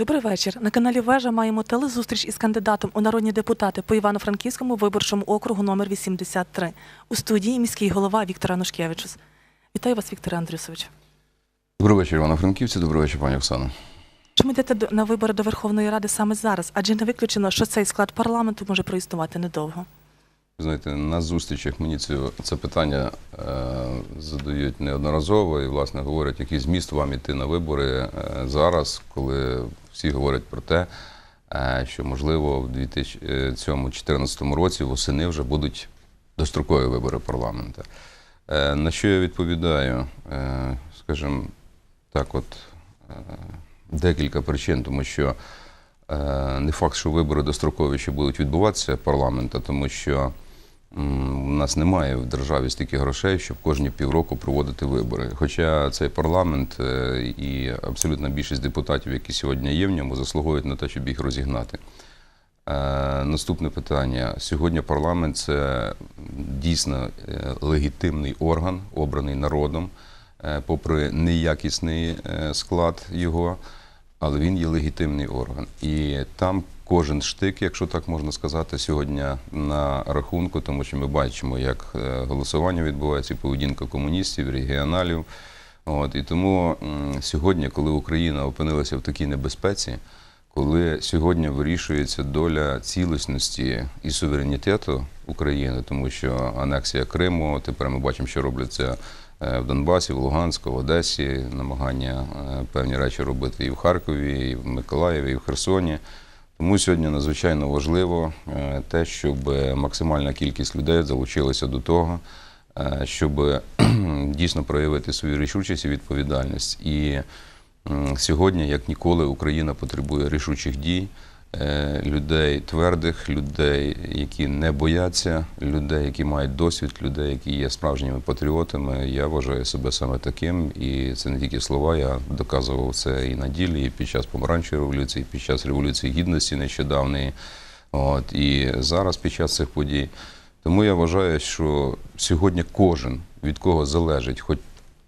Добрий вечір. На каналі Вежа маємо телезустріч із кандидатом у народні депутати по Івано-Франківському виборчому округу номер 83. У студії міський голова Віктор Анушкевичус. Вітаю вас, Віктор Андрюсович. Добрий вечір, Івано-Франківці. Добрий вечір, пані Оксано. Чому йдете на вибори до Верховної Ради саме зараз? Адже не виключено, що цей склад парламенту може проіснувати недовго. Знаєте, на зустрічах мені це, це питання е, задають неодноразово і, власне, говорять, який зміст вам іти на вибори е, зараз, коли всі говорять про те, е, що, можливо, в 2014 році восени вже будуть дострокові вибори парламенту. Е, на що я відповідаю? Е, скажімо, так, от е, декілька причин, тому що Е, Не факт, що вибори дострокові ще будуть відбуватися парламенту, тому що у нас немає в державі стільки грошей, щоб кожні півроку проводити вибори. Хоча цей парламент е, і абсолютна більшість депутатів, які сьогодні є в ньому, заслуговують на те, щоб їх розігнати. Е, Наступне питання. Сьогодні парламент це дійсно е, легітимний орган, обраний народом, попри неякісний склад його, але він є легітимний орган. І там кожен штик, якщо так можна сказати, сьогодні на рахунку, тому що ми бачимо, як е, голосування відбувається, поведінка комуністів, регіоналів. От, і тому сьогодні, коли Україна опинилася в такій небезпеці, коли сьогодні вирішується доля цілісності і суверенітету України, тому що анексія Криму, тепер ми бачимо, що робляться е, в Донбасі, в Луганську, в Одесі, намагання е, певні речі робити і в Харкові, і в Миколаєві, і в Херсоні. Тому сьогодні надзвичайно важливо е, те, щоб максимальна кількість людей залучилася до того, е, щоб дійсно проявити свою рішучість і відповідальність. І сьогодні, як ніколи, Україна потребує рішучих дій, людей твердих, людей, які не бояться, людей, які мають досвід, людей, які є справжніми патріотами. Я вважаю себе саме таким, і це не тільки слова. Я доказував це і на ділі, і під час помаранчевої революції, і під час революції гідності нещодавної. От і зараз під час цих подій. Тому я вважаю, що сьогодні кожен від кого залежить, хоч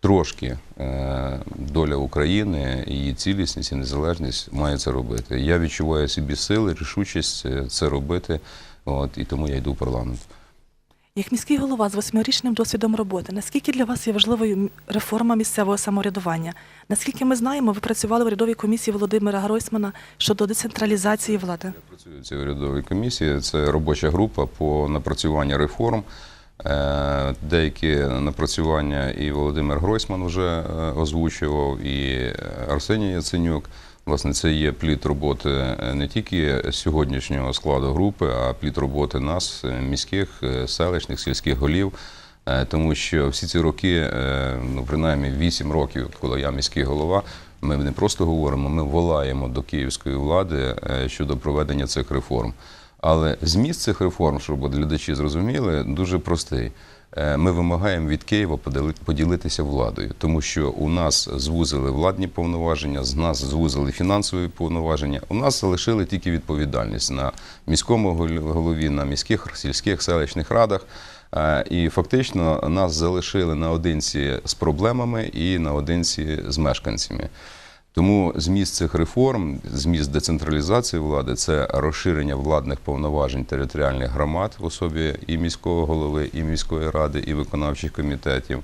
трошки е, доля України, її цілісність і незалежність має це робити. Я відчуваю собі сили, рішучість е, це робити. От і тому я йду в парламент. Як міський голова з восьмирічним досвідом роботи, наскільки для вас є важливою реформа місцевого самоврядування? Наскільки ми знаємо, ви працювали в урядовій комісії Володимира Гройсмана щодо децентралізації влади? Я працюю в цій урядовій комісії. Це робоча група по напрацюванню реформ. Е, Деякі напрацювання і Володимир Гройсман вже е, озвучував, і Арсеній Яценюк. Власне, це є плід роботи е, не тільки сьогоднішнього складу групи, а плід роботи нас, міських, селищних, сільських голів. Тому що всі ці роки, ну принаймні 8 років, коли я міський голова, ми не просто говоримо, ми волаємо до київської влади щодо проведення цих реформ. Але зміст цих реформ, щоб глядачі зрозуміли, дуже простий. Е, Ми вимагаємо від Києва поділи- поділитися владою, тому що у нас звузили владні повноваження, з нас звузили фінансові повноваження. У нас залишили тільки відповідальність на міському голові, на міських сільських селищних радах. Е, І фактично нас залишили наодинці з проблемами і наодинці з мешканцями. Тому зміст цих реформ, зміст децентралізації влади це розширення владних повноважень територіальних громад в особі і міського голови, і міської ради, і виконавчих комітетів.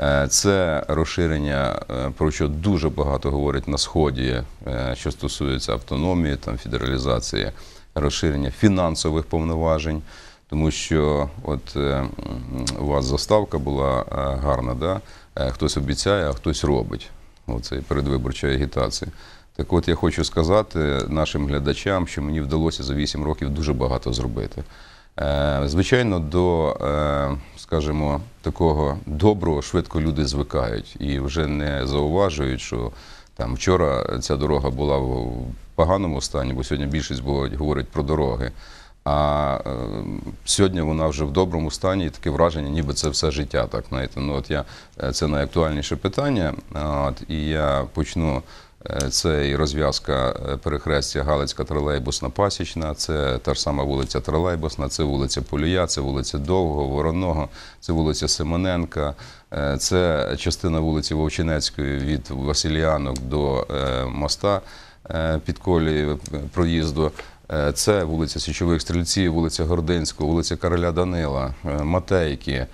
Е, Це розширення, е, про що дуже багато говорять на сході, е, що стосується автономії, там федералізації, розширення фінансових повноважень. Тому що от у вас заставка була гарна, да? Хтось обіцяє, а хтось робить. Оце передвиборча агітація. Так от я хочу сказати нашим глядачам, що мені вдалося за 8 років дуже багато зробити. Е, Звичайно, до, е, скажімо, такого доброго швидко люди звикають і вже не зауважують, що там вчора ця дорога була в поганому стані, бо сьогодні більшість говорить про дороги. А е, сьогодні вона вже в доброму стані, і таке враження, ніби це все життя. Так знаєте, ну от я е, це найактуальніше питання. От і я почну. е, Це і розв'язка перехрестя Галицька тролейбусна пасічна, це та ж сама вулиця Тролейбусна, це вулиця Полія, це вулиця Довгого, Вороного, це вулиця Симоненка, це частина вулиці Вовчинецької від Василіанок до моста. під колією е, проїзду. Е, Це вулиця Січових Стрільців, вулиця Гординського, вулиця Короля Данила, е, Матейки.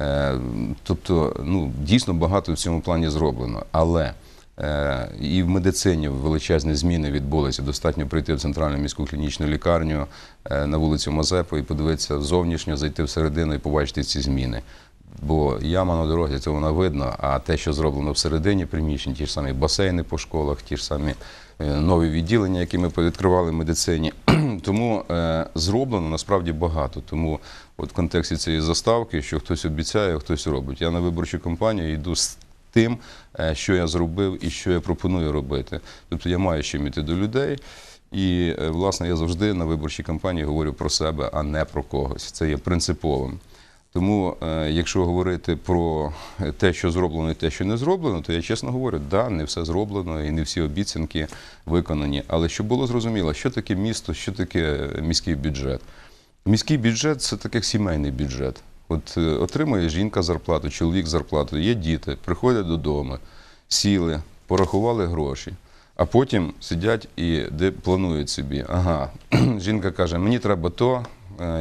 Е, Тобто, ну, дійсно багато в цьому плані зроблено. Але і в медицині величезні зміни відбулися. Достатньо прийти в центральну міську клінічну лікарню на вулицю Мазепи і подивитися зовнішньо, зайти всередину і побачити ці зміни. Бо яма на дорозі це вона видно, а те, що зроблено всередині приміщень, ті ж самі басейни по школах, ті ж самі нові відділення, які ми відкривали в медицині. Тому е, зроблено насправді багато. Тому от в контексті цієї заставки, що хтось обіцяє, хтось робить. Я на виборчу кампанію йду з тим, е, що я зробив і що я пропоную робити. Тобто я маю чим іти до людей. І, е, власне, я завжди на виборчій кампанії говорю про себе, а не про когось. Це є принциповим. Тому, е, якщо говорити про те, що зроблено і те, що не зроблено, то я чесно говорю, да, не все зроблено і не всі обіцянки виконані. Але щоб було зрозуміло, що таке місто, що таке міський бюджет. Міський бюджет це так як сімейний бюджет. От е, отримує жінка зарплату, чоловік зарплату, є діти, приходять додому, сіли, порахували гроші, а потім сидять і планують собі. Ага, жінка каже, мені треба то, е,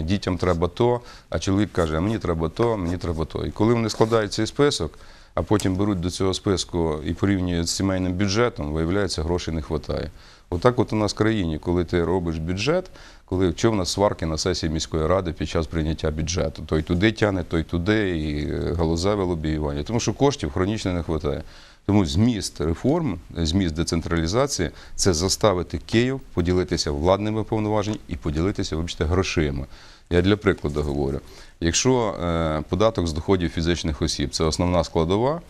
дітям треба то, а чоловік каже, а мені треба то, мені треба то. І коли вони складають цей список, а потім беруть до цього списку і порівнюють з сімейним бюджетом, виявляється, грошей не вистачає. Отак от у нас в країні, коли ти робиш бюджет, коли що в нас сварки на сесії міської ради під час прийняття бюджету. Той туди тяне, той туди, і е, галузеве лобіювання. Тому що коштів хронічно не вистачає. Тому зміст реформ, зміст децентралізації це заставити Київ поділитися владними повноваженнями і поділитися, вибачте, грошима. Я для прикладу говорю: якщо е, податок з доходів фізичних осіб це основна складова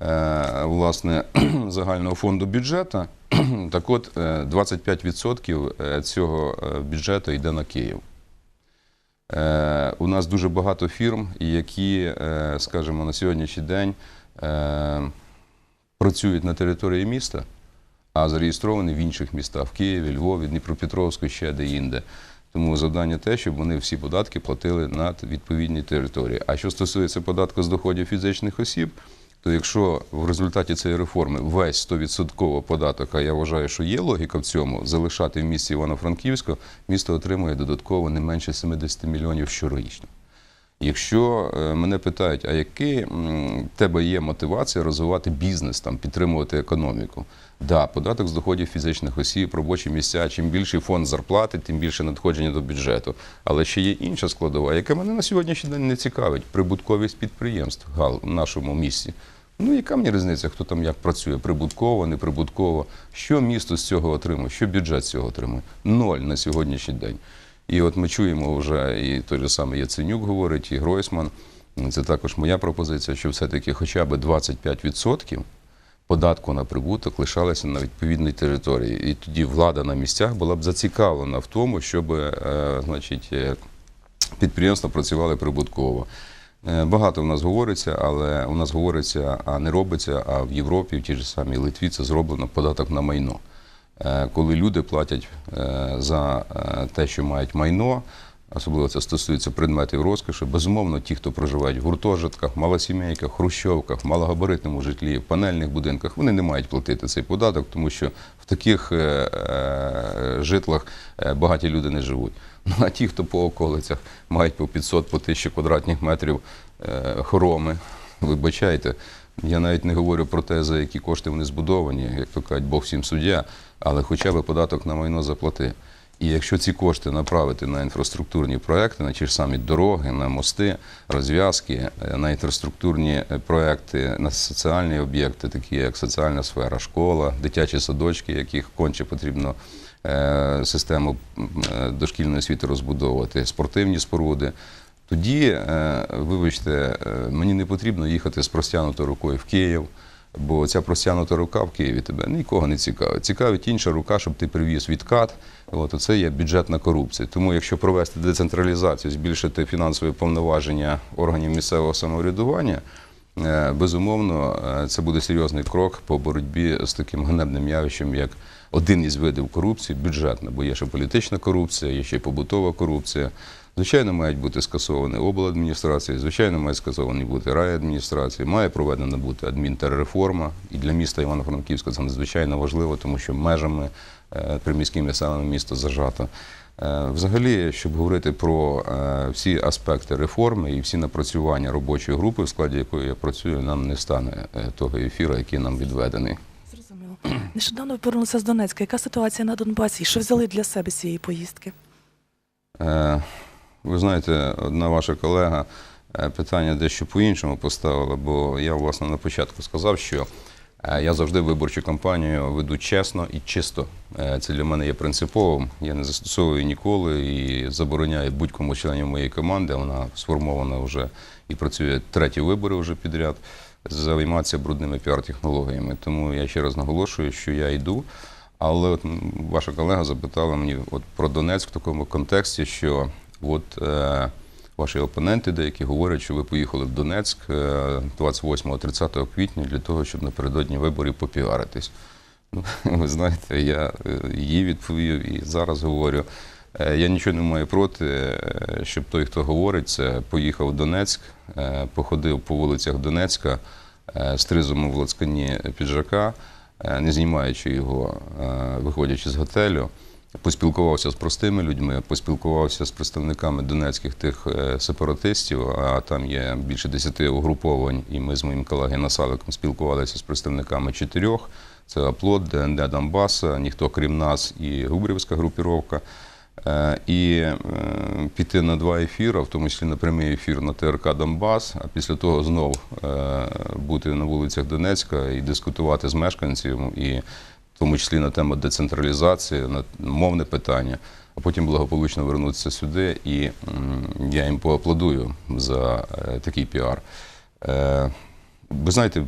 е, власне загального фонду бюджету, так от е, 25% цього е, бюджету йде на Київ. У нас дуже багато фірм, які, скажімо, на сьогоднішній день працюють на території міста, а зареєстровані в інших містах в Києві, Львові, Дніпропетровську, ще де-інде. Тому завдання те, щоб вони всі податки платили на відповідній території. А що стосується податку з доходів фізичних осіб, то якщо в результаті цієї реформи весь 100% податок, а я вважаю, що є логіка в цьому, залишати в місті Івано-Франківську, місто отримує додатково не менше 70 мільйонів щорічно. Якщо е, мене питають, а в тебе є мотивація розвивати бізнес, там, підтримувати економіку? Да, податок з доходів фізичних осіб, робочі місця. Чим більший фонд зарплати, тим більше надходження до бюджету. Але ще є інша складова, яка мене на сьогоднішній день не цікавить прибутковість підприємств гал в нашому місті. Ну, яка мені різниця, хто там як працює, прибутково, неприбутково? Що місто з цього отримує, що бюджет з цього отримує? Ноль на сьогоднішній день. І от ми чуємо вже, і той же самий Яценюк говорить, і Гройсман. Це також моя пропозиція, що все-таки хоча б 25% податку на прибуток лишалося на відповідній території. І тоді влада на місцях була б зацікавлена в тому, щоб е, значить, е, підприємства працювали прибутково. Е, Багато в нас говориться, але у нас говориться, а не робиться. А в Європі, в тій ж самій Литві, це зроблено податок на майно. Е, Коли люди платять е, за е, те, що мають майно, особливо це стосується предметів розкоші, безумовно, ті, хто проживають в гуртожитках, малосімейках, хрущовках, малогабаритному житлі, в панельних будинках, вони не мають платити цей податок, тому що в таких житлах багаті люди не живуть. Ну а ті, хто по околицях мають по 500 по 1000 квадратних метрів хороми, вибачайте. Я навіть не говорю про те, за які кошти вони збудовані, як то кажуть, Бог всім суддя, але хоча б податок на майно заплати. І якщо ці кошти направити на інфраструктурні проекти, на ті ж самі дороги, на мости, розв'язки, е, на інфраструктурні е, проекти, на соціальні об'єкти, такі як соціальна сфера, школа, дитячі садочки, яких конче потрібно е, систему дошкільної освіти розбудовувати, спортивні споруди. Тоді, е, вибачте, е, мені не потрібно їхати з простягнутою рукою в Київ, бо ця простягнута рука в Києві тебе нікого не цікавить. Цікавить інша рука, щоб ти привіз відкат. От оце є бюджетна корупція. Тому, якщо провести децентралізацію, збільшити фінансові повноваження органів місцевого самоврядування, безумовно, е, це буде серйозний крок по боротьбі з таким ганебним явищем, як один із видів корупції бюджетна, бо є ще політична корупція, є ще побутова корупція. Звичайно, мають бути скасовані обладміністрації, звичайно, мають скасовані бути райадміністрації, має проведена бути адмінтерреформа. І для міста Івано-Франківська це надзвичайно важливо, тому що межами е, приміськими селами місто зажато. Е, Взагалі, щоб говорити про е, всі аспекти реформи і всі напрацювання робочої групи, в складі якої я працюю, нам не стане е, того ефіру, який нам відведений. Зрозуміло. Нещодавно ви повернулися з Донецька. Яка ситуація на Донбасі? Що взяли для себе з цієї поїздки? Ви знаєте, одна ваша колега питання дещо по-іншому поставила, бо я, власне, на початку сказав, що я завжди виборчу кампанію веду чесно і чисто. Е, Це для мене є принциповим. Я не застосовую ніколи і забороняю будь-кому членів моєї команди. Вона сформована вже і працює треті вибори вже підряд. Займатися брудними піар-технологіями. Тому я ще раз наголошую, що я йду. Але от ваша колега запитала мені от про Донецьк в такому контексті, що от е, ваші опоненти деякі говорять, що ви поїхали в Донецьк е, 28-30 квітня для того, щоб напередодні виборів попіаритись. Ну, ви знаєте, я е, їй відповів і зараз говорю. е, Я нічого не маю проти, е, щоб той, хто говорить це, поїхав в Донецьк, е, походив по вулицях Донецька е, з тризом в лацкані піджака, е, не знімаючи його, е, виходячи з готелю, поспілкувався з простими людьми, поспілкувався з представниками донецьких тих е, сепаратистів, а там є більше десяти угруповань, і ми з моїм колегою Насаликом спілкувалися з представниками чотирьох. Це Аплод, ДНД Донбаса, ніхто крім нас і Губрівська групіровка. Е, І е, піти на два ефіри, в тому числі на прямий ефір на ТРК Донбас, а після того знов е, бути на вулицях Донецька і дискутувати з мешканцями, і тому числі на тему децентралізації, на мовне питання, а потім благополучно вернутися сюди. І я їм поаплодую за е, такий піар. Е, Ви знаєте,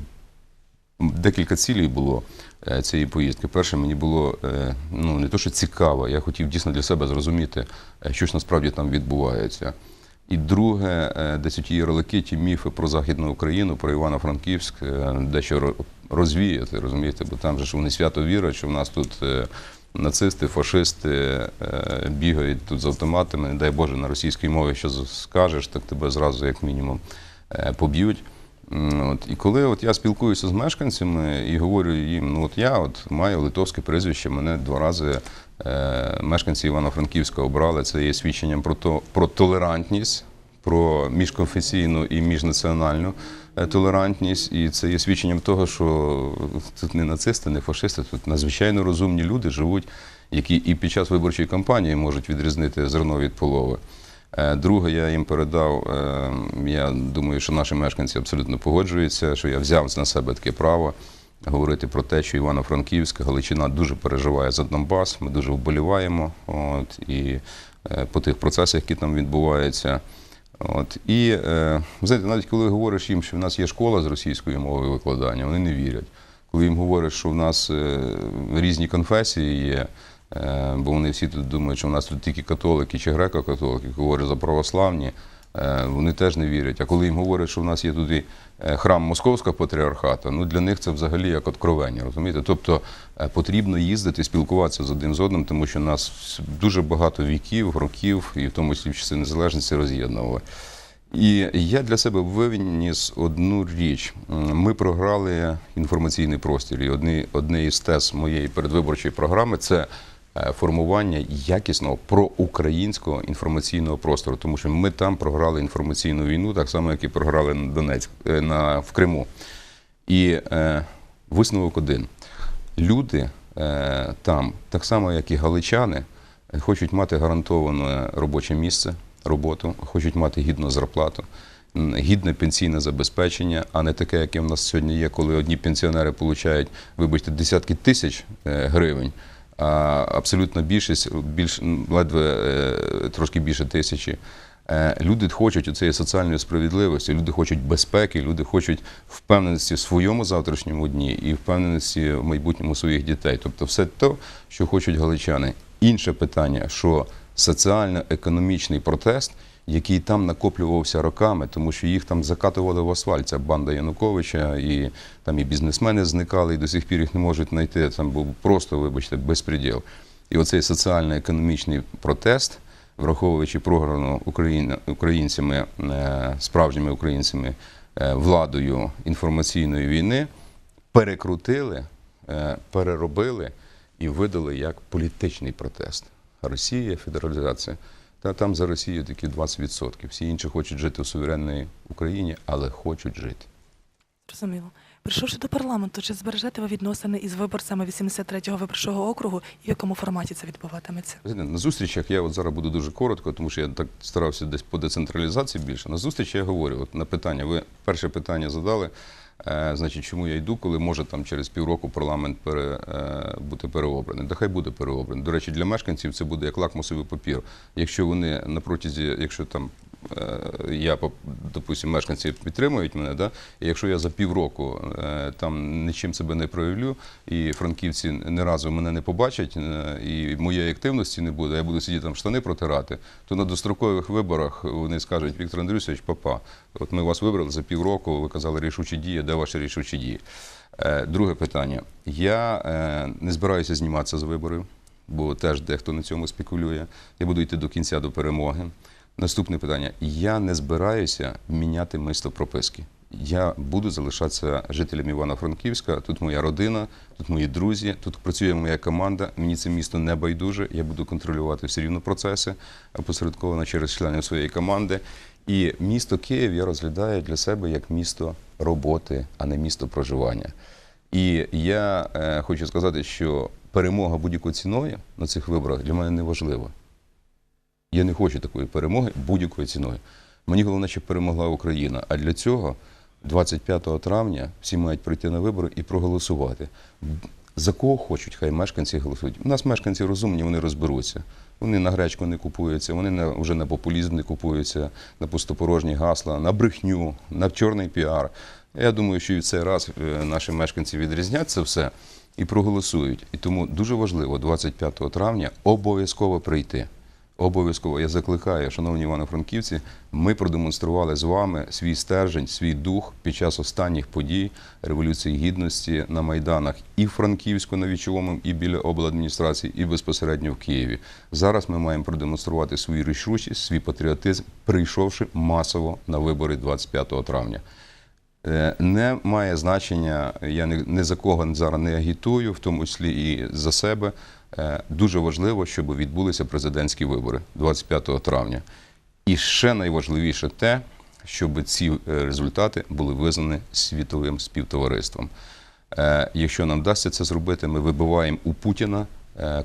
декілька цілей було е, цієї поїздки. Перше, мені було ну не то, що цікаво, я хотів дійсно для себе зрозуміти, що ж насправді там відбувається. І друге, десь ті ярлики, ті міфи про Західну Україну, про Івано-Франківськ, дещо розвіяти, розумієте, бо там же ж вони свято вірять, що в нас тут е, нацисти, фашисти е, бігають тут з автоматами, не дай Боже, на російській мові що скажеш, так тебе зразу, як мінімум, е, поб'ють. От, і коли от я спілкуюся з мешканцями і говорю їм, ну от я от маю литовське прізвище, мене два рази мешканці Івано-Франківська обрали. Це є свідченням про, то, про толерантність, про міжконфесійну і міжнаціональну толерантність. І це є свідченням того, що тут не нацисти, не фашисти, тут надзвичайно розумні люди живуть, які і під час виборчої кампанії можуть відрізнити зерно від полови. Е, Друге, я їм передав. е, Я думаю, що наші мешканці абсолютно погоджуються, що я взяв на себе таке право говорити про те, що Івано-Франківська Галичина дуже переживає за Донбас. Ми дуже вболіваємо. От і е, по тих процесах, які там відбуваються. От і е, знаєте, навіть коли говориш їм, що в нас є школа з російської мови викладання, вони не вірять. Коли їм говориш, що в нас е, різні конфесії є, е, бо вони всі тут думають, що в нас тут тільки католики чи греко-католики, говорять за православні, вони теж не вірять. А коли їм говорять, що в нас є тут і е, храм Московського патріархата, ну для них це взагалі як откровення, розумієте? Тобто е, потрібно їздити, спілкуватися з один з одним, тому що нас дуже багато віків, років, і в тому числі в часи незалежності роз'єднували. І я для себе виніс одну річ. Ми програли інформаційний простір. І одне, із тез моєї передвиборчої програми це е, формування якісного проукраїнського інформаційного простору, тому що ми там програли інформаційну війну, так само, як і програли на Донецьк е, на в Криму. І е, висновок один: люди е, там, так само як і галичани, е, хочуть мати гарантоване робоче місце, роботу, хочуть мати гідну зарплату, гідне пенсійне забезпечення, а не таке, яке в нас сьогодні є, коли одні пенсіонери получають, вибачте, десятки тисяч е, гривень. Абсолютна більшість, більш ледве е, трошки більше тисячі. Е, Люди хочуть цієї соціальної справедливості, люди хочуть безпеки, люди хочуть впевненості в своєму завтрашньому дні і впевненості в майбутньому своїх дітей. Тобто, все те, що хочуть галичани. Інше питання, що соціально-економічний протест, який там накоплювався роками, тому що їх там закатували в асфальт. Ця банда Януковича, і там і бізнесмени зникали, і до сих пір їх не можуть знайти. Там був просто, вибачте, безпреділ. І оцей соціально-економічний протест, враховуючи програну українцями, е, справжніми українцями е, владою інформаційної війни, перекрутили, е, переробили і видали як політичний протест. Росія, федералізація. Та там за Росію тільки 20%. Всі інші хочуть жити в суверенній Україні, але хочуть жити. Зрозуміло. Прийшовши до парламенту, чи збережете ви відносини із виборцями 83-го виборчого округу і в якому форматі це відбуватиметься? На зустрічах я от зараз буду дуже коротко, тому що я так старався десь по децентралізації більше. На зустрічі я говорю, от на питання, ви перше питання задали, е, значить, чому я йду, коли може там через півроку парламент пере, е, бути переобраний. Да хай буде переобраний. До речі, для мешканців це буде як лакмусовий папір. Якщо вони на протязі, якщо там я, поп- допустим, мешканці підтримують мене, да? і якщо я за півроку е, там нічим себе не проявлю, і франківці ні разу мене не побачать, е, і моєї активності не буде, я буду сидіти там штани протирати, то на дострокових виборах вони скажуть, Віктор Андрійович, папа, от ми вас вибрали за півроку, ви казали рішучі дії, де ваші рішучі дії? Е, Друге питання. Я е, не збираюся зніматися з виборів, бо теж дехто на цьому спекулює. Я буду йти до кінця до перемоги. Наступне питання. Я не збираюся міняти місто прописки. Я буду залишатися жителем Івано-Франківська. Тут моя родина, тут мої друзі, тут працює моя команда. Мені це місто не байдуже. Я буду контролювати все рівно процеси, опосередковано через членів своєї команди. І місто Київ я розглядаю для себе як місто роботи, а не місто проживання. І я е, хочу сказати, що перемога будь-якою ціною на цих виборах для мене не важлива. Я не хочу такої перемоги будь-якою ціною. Мені головне, щоб перемогла Україна. А для цього 25 травня всі мають прийти на вибори і проголосувати. За кого хочуть, хай мешканці голосують. У нас мешканці розумні, вони розберуться. Вони на гречку не купуються, вони на, вже на популізм не купуються, на пустопорожні гасла, на брехню, на чорний піар. Я думаю, що і в цей раз е, наші мешканці відрізнять це все і проголосують. І тому дуже важливо 25 травня обов'язково прийти. Обов'язково я закликаю, шановні івано-франківці, ми продемонстрували з вами свій стержень, свій дух під час останніх подій Революції Гідності на майданах і в Франківську на вічовому, і біля обладміністрації, і безпосередньо в Києві. Зараз ми маємо продемонструвати свою рішучість, свій патріотизм, прийшовши масово на вибори 25 травня. Е, Не має значення, я не, не за кого зараз не агітую, в тому числі і за себе. Е, Дуже важливо, щоб відбулися президентські вибори 25 травня. І ще найважливіше те, щоб ці е, результати були визнані світовим співтовариством. Е, Якщо нам вдасться це зробити, ми вибиваємо у Путіна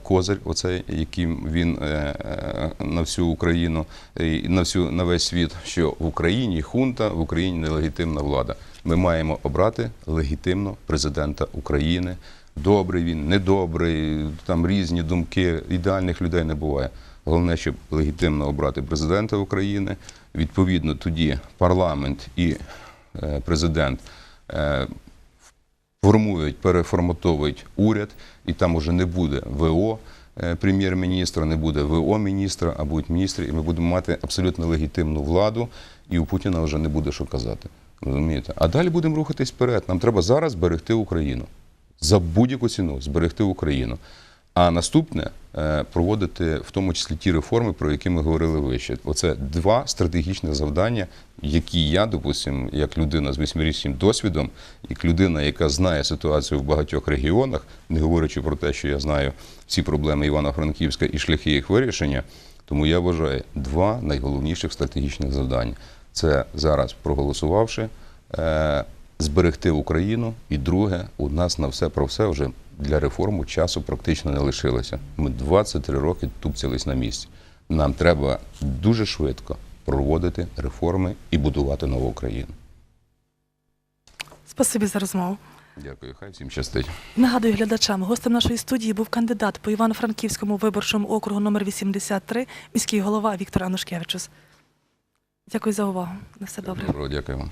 козир, оцей, яким він на всю Україну на всю на весь світ, що в Україні хунта, в Україні нелегітимна влада. Ми маємо обрати легітимно президента України. Добрий він, недобрий, там різні думки, ідеальних людей не буває. Головне, щоб легітимно обрати президента України. Відповідно, тоді парламент і е, президент е, формують, переформатовують уряд, і там уже не буде ВО е, прем'єр-міністра, не буде ВО міністра, а будуть міністри, і ми будемо мати абсолютно легітимну владу, і у Путіна вже не буде що казати. Розумієте? А далі будемо рухатись вперед. Нам треба зараз зберегти Україну. За будь-яку ціну зберегти Україну. А наступне е, проводити в тому числі ті реформи, про які ми говорили вище. Оце два стратегічні завдання, які я, допустим, як людина з восьмирічним досвідом, як людина, яка знає ситуацію в багатьох регіонах, не говорячи про те, що я знаю всі проблеми Івано-Франківська і шляхи їх вирішення. Тому я вважаю два найголовніших стратегічних завдання. Це зараз проголосувавши, е, зберегти Україну, і друге, у нас на все про все вже для реформу часу практично не лишилося. Ми 23 роки тупцялись на місці. Нам треба дуже швидко проводити реформи і будувати нову Україну. Спасибі за розмову. Дякую, хай всім щастить. Нагадую глядачам, гостем нашої студії був кандидат по Івано-Франківському виборчому округу номер 83, міський голова Віктор Анушкевичус. Дякую за увагу. На все добре. Доброго, дякую вам.